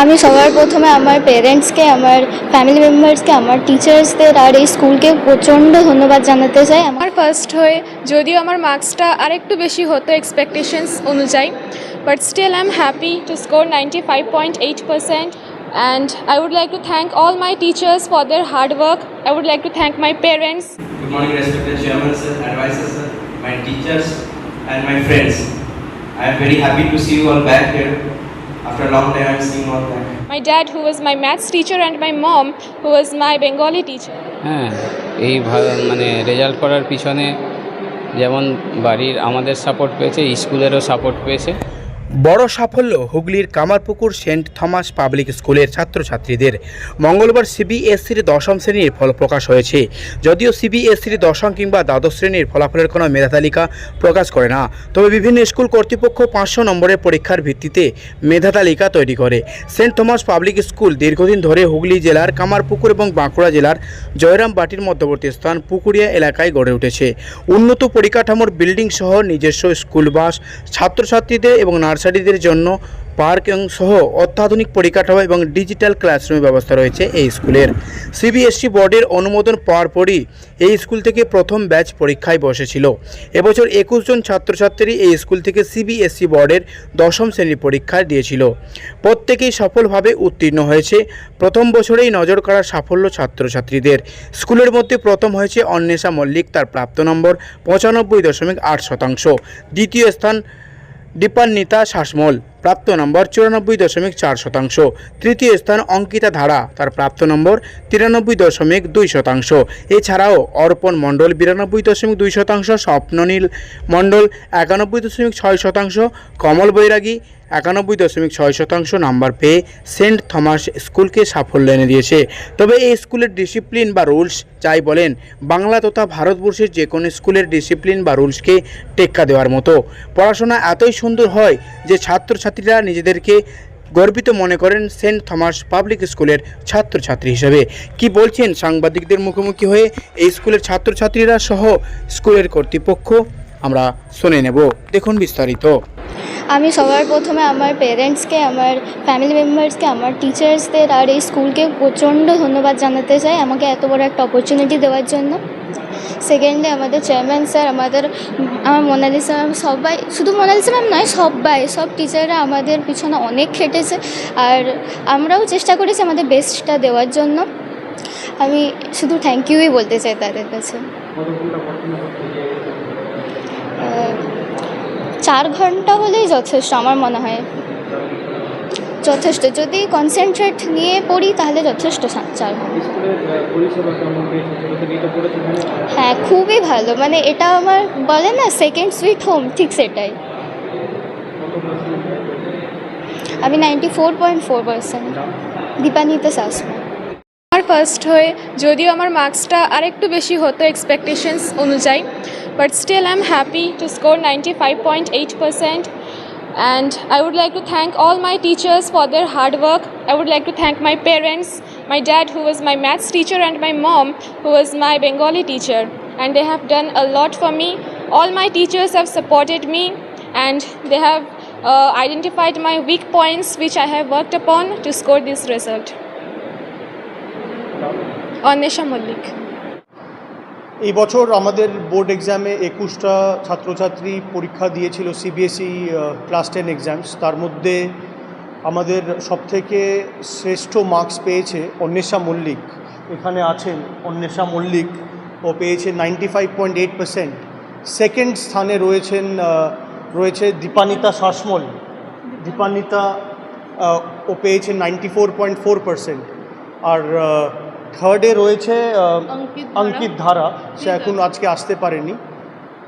আমি সবার প্রথমে আমার পেরেন্টসকে আমার ফ্যামিলি মেম্বার্সকে আমার টিচার্সদের আর এই স্কুলকে প্রচণ্ড ধন্যবাদ জানাতে চাই আমার ফার্স্ট হয়ে যদিও আমার মার্কসটা আরেকটু বেশি হতো এক্সপেকটেশনস অনুযায়ী but still I am happy to score ninety five point eight percent and I would like to thank all my teachers for their hard work I would like to thank my parents Good morning, respected chairman, sir, advisors, sir, my teachers, and my friends. I am very happy to see you all back here. After a long time, I'm seeing all that. my dad who was my maths teacher and my mom who was my bengali teacher হ্যাঁ এই ভা- মানে result করার পিছনে যেমন বাড়ির আমাদের support পেয়েছে স্কুলেরও সাপোর্ট পেয়েছে বড় সাফল্য হুগলির কামারপুকুর সেন্ট থমাস পাবলিক স্কুলের ছাত্রছাত্রীদের। মঙ্গলবার সিবিএসসির দশম শ্রেণির ফল প্রকাশ হয়েছে। যদিও সিবিএসসির দশম কিংবা দ্বাদশ শ্রেণির ফলাফলের কোনো মেধা তালিকা প্রকাশ করে না, তবে বিভিন্ন স্কুল কর্তৃপক্ষ পাঁচশো নম্বরের পরীক্ষার ভিত্তিতে মেধা তালিকা তৈরি করে। সেন্ট থমাস পাবলিক স্কুল দীর্ঘদিন ধরে হুগলি জেলার কামারপুকুর এবং বাঁকুড়া জেলার জয়রাম জয়রামবাটির মধ্যবর্তী স্থান পুকুরিয়া এলাকায় গড়ে উঠেছে। উন্নত পরিকাঠামোর বিল্ডিং সহ নিজস্ব স্কুল বাস, ছাত্রছাত্রীদের এবং নার্সারিদের জন্য পার্ক এবং সহ অত্যাধুনিক পরিকাঠামো এবং ডিজিটাল ক্লাসরুমের ব্যবস্থা রয়েছে এই স্কুলের। সিবিএসসি বোর্ডের অনুমোদন পাওয়ার পরই এই স্কুল থেকে প্রথম ব্যাচ পরীক্ষায় বসেছিল। এবছর একুশ জন ছাত্রছাত্রী এই স্কুল থেকে সিবিএসসি বোর্ডের দশম শ্রেণির পরীক্ষা দিয়েছিল। প্রত্যেকেই সফলভাবে উত্তীর্ণ হয়েছে। প্রথম বছরেই নজর করা সাফল্য ছাত্রছাত্রীদের। স্কুলের মধ্যে প্রথম হয়েছে অন্বেষা মল্লিক, তার প্রাপ্ত নম্বর পঁচানব্বই দশমিক আট শতাংশ। দ্বিতীয় স্থান দীপান্বিতা শাসমল, প্রাপ্ত নম্বর চুরানব্বই দশমিক চার শতাংশ। তৃতীয় স্থান অঙ্কিতা ধারা, তার প্রাপ্ত নম্বর তিরানব্বই দশমিক দুই শতাংশ। এছাড়াও অর্পণ মণ্ডল, বিরানব্বই দশমিক দুই শতাংশ। স্বপ্ননীল মণ্ডল, একানব্বই দশমিক ছয় শতাংশ। কমল বৈরাগী একানব্বই দশমিক ছয় শতাংশ নাম্বার পেয়ে সেন্ট থমাস স্কুলকে সাফল্য এনে দিয়েছে। তবে এই স্কুলের ডিসিপ্লিন বা রুলস যাই বলেন, বাংলা তথা ভারতবর্ষের যে কোনো স্কুলের ডিসিপ্লিন বা রুলসকে টেক্কা দেওয়ার মতো। পড়াশোনা এতই সুন্দর হয় যে ছাত্রছাত্রীরা নিজেদেরকে গর্বিত মনে করেন সেন্ট থমাস পাবলিক স্কুলের ছাত্রছাত্রী হিসেবে। কি বলছেন সাংবাদিকদের মুখোমুখি হয়ে এই স্কুলের ছাত্রছাত্রীরা সহ স্কুলের কর্তৃপক্ষ? আমরা শুনে নেব। দেখুন বিস্তারিত। আমি সবার প্রথমে আমার পেরেন্টসকে আমার ফ্যামিলি মেম্বার্সকে আমার টিচার্সদের আর এই স্কুলকে প্রচণ্ড ধন্যবাদ জানাতে চাই আমাকে এত বড় একটা অপরচুনিটি দেওয়ার জন্য। সেকেন্ডলি আমাদের চেয়ারম্যান স্যার আমাদের, আমার মোনালিসা ম্যাম সবাই, শুধু মোনালিসা ম্যাম নয়, সবাই, সব টিচাররা আমাদের পিছনে অনেক খেটেছে আর আমরাও চেষ্টা করেছি আমাদের বেস্টটা দেওয়ার জন্য। আমি শুধু থ্যাংক ইউই বলতে চাই তাদের কাছে। চার ঘণ্টা হলেই যথেষ্ট আমার মনে হয়। যথেষ্ট। যদি কনসেন্ট্রেট নিয়ে পড়ি তাহলে যথেষ্ট চার হ্যাঁ। খুবই ভালো। মানে এটা আমার বলে না সেকেন্ড সুইট হোম ঠিক সেটাই। আমি ninety four point four percent Dipanita আমার ফার্স্ট হয়ে, যদিও আমার মার্কসটা আরেকটু বেশি হতো এক্সপেকটেশনস অনুযায়ী but still I'm happy to score 95.8% and I would like to thank all my teachers for their hard work. I would like to thank my parents, my dad who was my maths teacher and my mom who was my Bengali teacher and they have done a lot for me. All my teachers have supported me and they have uh, identified my weak points which I have worked upon to score this result. Anisha Malik. এই বছর আমাদের board এক্সামে একুশটা ছাত্রছাত্রী পরীক্ষা দিয়েছিল CBSE class ten exams তার মধ্যে আমাদের সবথেকে শ্রেষ্ঠ মার্কস পেয়েছে অন্বেষা মল্লিক। এখানে আছেন অন্বেষা মল্লিক। ও পেয়েছে ninety five point eight percent second স্থানে রয়েছেন রয়েছে দীপানিতা শাসমল। দীপানিতা ও পেয়েছে ninety four point four percent আর থার্ডে রয়েছে অঙ্কিত ধারা। সে এখন আজকে আসতে পারেনি।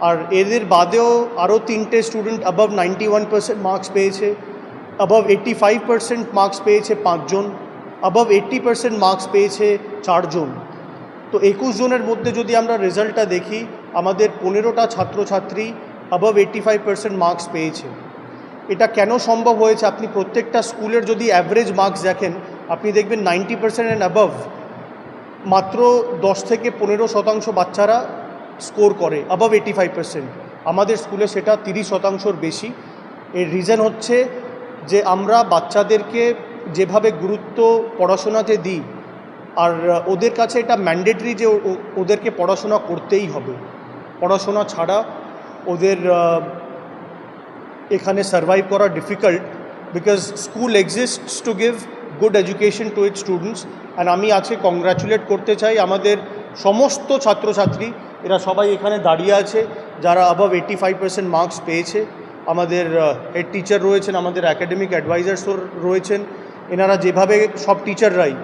আর এদের বাদেও আরও তিনটে student above ninety one percent marks পেয়েছে above eighty five percent marks পেয়েছে পাঁচজন অ্যাবাভ এইট্টি পার্সেন্ট মার্কস পেয়েছে চারজন। তো একুশ জনের মধ্যে যদি আমরা রেজাল্টটা দেখি আমাদের পনেরোটা ছাত্রছাত্রী above eighty five percent marks পেয়েছে। এটা কেন সম্ভব হয়েছে? আপনি প্রত্যেকটা স্কুলের যদি অ্যাভারেজ মার্কস দেখেন আপনি দেখবেন নাইনটি পার্সেন্ট অ্যান্ড অ্যাবাভ মাত্র দশ থেকে পনেরো শতাংশ বাচ্চারা স্কোর করে অ্যাবাভ এইটি ফাইভ পার্সেন্ট আমাদের স্কুলে সেটা তিরিশ শতাংশর বেশি। এর রিজন হচ্ছে যে আমরা বাচ্চাদেরকে যেভাবে গুরুত্ব পড়াশোনাতে দিই, আর ওদের কাছে এটা ম্যান্ডেটরি যে ওদেরকে পড়াশোনা করতেই হবে। পড়াশোনা ছাড়া ওদের এখানে সার্ভাইভ করা difficult because school exists to give good education to it students and আমি আজকে কংগ্রাচুলেট করতে চাই আমাদের সমস্ত ছাত্রছাত্রী। এরা সবাই এখানে দাঁড়িয়ে আছে, যারা above eighty five percent marks পেয়েছে। আমাদের হেড টিচার রয়েছেন, আমাদের অ্যাকাডেমিক অ্যাডভাইজার্সও রয়েছেন। এনারা যেভাবে সব টিচাররাই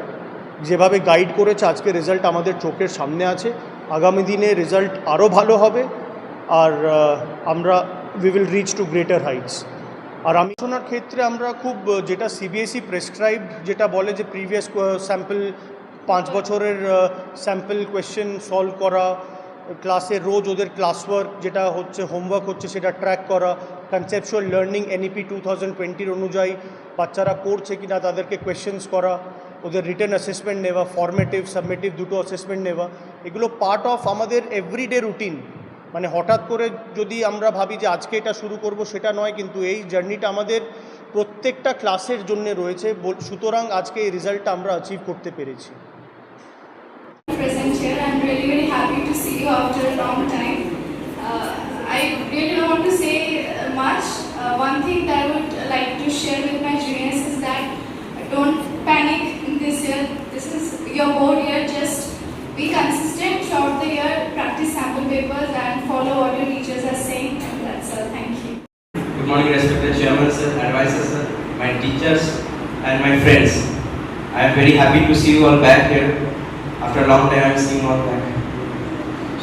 যেভাবে গাইড করেছে, আজকে রেজাল্ট আমাদের চোখের সামনে আছে। আগামী দিনে রেজাল্ট আরও ভালো হবে। আর আমরা we will reach to greater heights আর আমি শোনার ক্ষেত্রে আমরা খুব, যেটা সিবিএসই প্রেসক্রাইবড যেটা বলে যে প্রিভিয়াস স্যাম্পল পাঁচ বছরের স্যাম্পল কোয়েশ্চেন সলভ করা ক্লাসে রোজ ওদের ক্লাস ওয়ার্ক যেটা হচ্ছে হোমওয়ার্ক হচ্ছে সেটা ট্র্যাক করা conceptual learning NEP two thousand টোয়েন্টির অনুযায়ী বাচ্চারা করছে কি না তাদেরকে কোয়েশ্চেন্স করা, ওদের রিটার্ন অ্যাসেসমেন্ট নেওয়া ফর্মেটিভ সাবমেটিভ দুটো অ্যাসেসমেন্ট নেওয়া, এগুলো পার্ট অফ আমাদের এভরিডে রুটিন মানে হঠাৎ করে যদি আমরা ভাবি যে আজকে এটা শুরু করব, সেটা নয়, কিন্তু এই জার্নিটা আমাদের প্রত্যেকটা ক্লাসের জন্য রয়েছে। সুতরাং আজকে এই রেজাল্টটা আমরা অ্যাচিভ করতে পেরেছি। Be consistent throughout the year. Practice sample papers and follow what your teachers are saying. That's all. Thank you. Good morning, respected chairman, sir, advisors, sir, my teachers, and my friends. I am very happy to see you all back here. After a long time, I am seeing all back.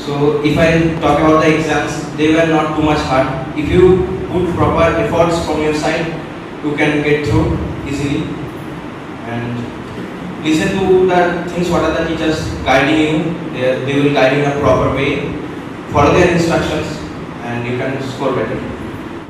So, if I talk about the exams, they were not too much hard. If you put proper efforts from your side, you can get through easily. And listen to the things what are the teachers guiding you. They, they will guide you in a proper way. Follow their instructions, and you can score better.